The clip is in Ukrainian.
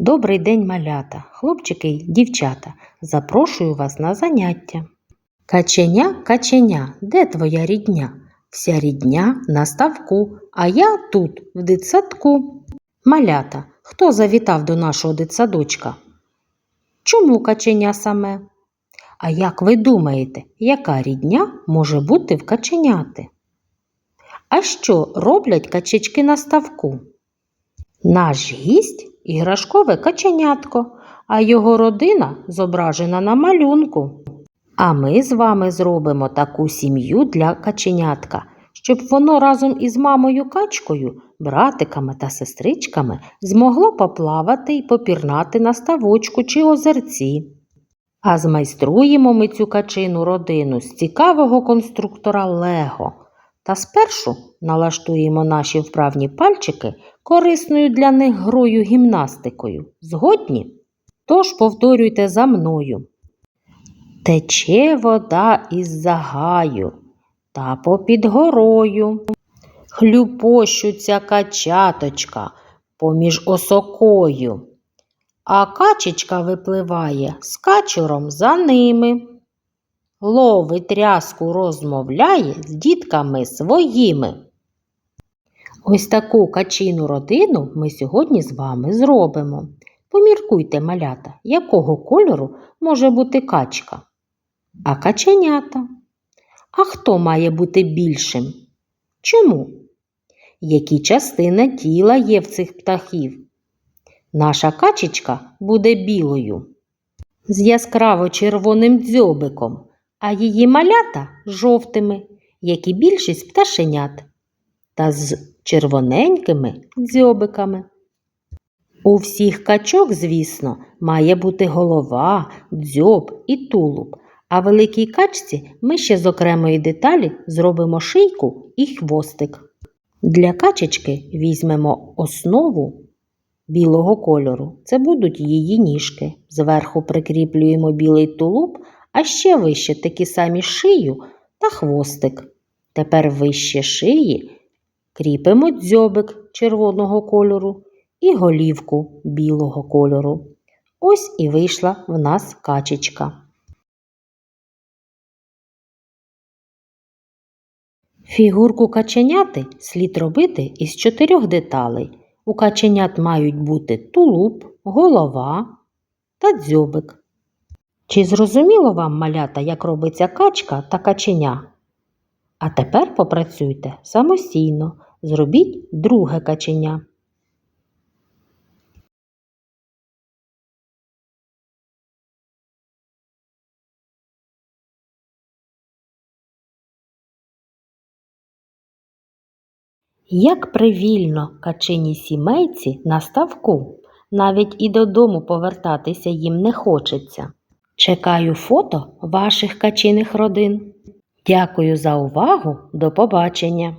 Добрий день, малята, хлопчики й дівчата. Запрошую вас на заняття. Каченя, каченя, де твоя рідня? Вся рідня на ставку, а я тут, в дитсадку. Малята, хто завітав до нашого дитсадочка? Чому каченя саме? А як ви думаєте, яка рідня може бути в каченяти? А що роблять качечки на ставку? Наш гість іграшкове каченятко, а його родина зображена на малюнку. А ми з вами зробимо таку сім'ю для каченятка, щоб воно разом із мамою качкою, братиками та сестричками змогло поплавати й попірнати на ставочку чи озерці. А змайструємо ми цю качину родину з цікавого конструктора Лего. Та спершу налаштуємо наші вправні пальчики корисною для них грою гімнастикою. Згодні? Тож повторюйте за мною. Тече вода із загаю та попід горою. Хлюпощуться качаточка поміж осокою, а качечка випливає з качуром за ними. Ловить рязку розмовляє з дітками своїми. Ось таку качину родину ми сьогодні з вами зробимо. Поміркуйте, малята, якого кольору може бути качка, а каченята. А хто має бути більшим? Чому? Які частини тіла є в цих птахів? Наша качечка буде білою, з яскраво червоним дзьобиком, а її малята жовтими, як і більшість пташенят, та з червоненькими дзьобиками. У всіх качок, звісно, має бути голова, дзьоб і тулуб, а великій качці ми ще з окремої деталі зробимо шийку і хвостик. Для качечки візьмемо основу білого кольору. Це будуть її ніжки. Зверху прикріплюємо білий тулуб, а ще вище такі самі шию та хвостик. Тепер вище шиї кріпимо дзьобик червоного кольору і голівку білого кольору. Ось і вийшла в нас качечка. Фігурку каченяти слід робити із чотирьох деталей. У каченят мають бути тулуб, голова та дзьобик. Чи зрозуміло вам, малята, як робиться качка та каченя? А тепер попрацюйте самостійно. Зробіть друге каченя. Як привільно качині сімейці на ставку, навіть і додому повертатися їм не хочеться. Чекаю фото ваших качиних родин. Дякую за увагу. До побачення!